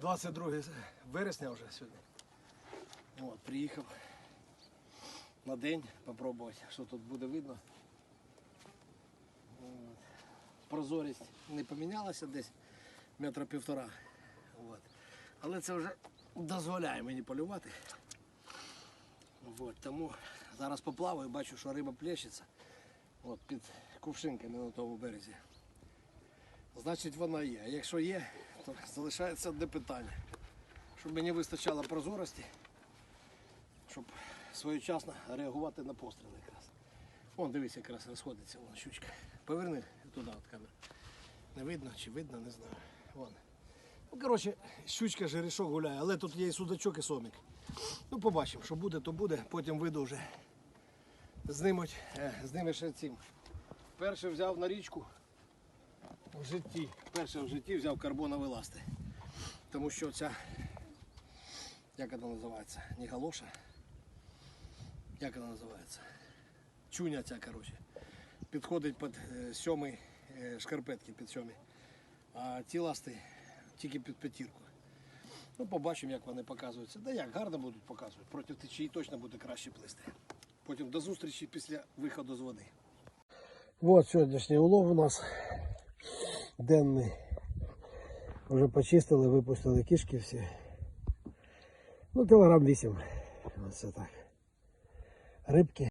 22 вересня вже сьогодні. От, приїхав на день попробувати, що тут буде видно. От. Прозорість не помінялася десь метра півтора. От. Але це вже дозволяє мені полювати. От, тому зараз поплаваю, бачу, що риба плещеться. От під кувшинками на тому березі. Значить вона є. Якщо є, то залишається одне питання. Щоб мені вистачало прозорості, щоб своєчасно реагувати на постріли якраз. Вон, дивись, якраз розходиться вон, щучка. Поверни туди от камеру. Не видно чи видно, не знаю. Вон. Ну, коротше, щучка жерешок гуляє, але тут є і судачок, і сомік. Ну, побачимо, що буде, то буде, потім вийду вже. Знимуть, е, з ними ще цим. Перше взяв на річку в житті. Перше в житті взяв карбонові ласти. Тому що ця, як вона називається? Не галоша. Як вона називається? Чуня ця, коротше. Підходить під е, сьомий е, шкарпетки під сьомий. А ті ласти тільки під п'ятірку. Ну, побачимо, як вони показуються. Да як, гарно будуть показувати. Проти течії точно буде краще плисти. Потім до зустрічі після виходу з води. От сьогоднішній улов у нас денний. Вже почистили, випустили кішки всі. Ну, кілограм 8. Оце так. Рибки.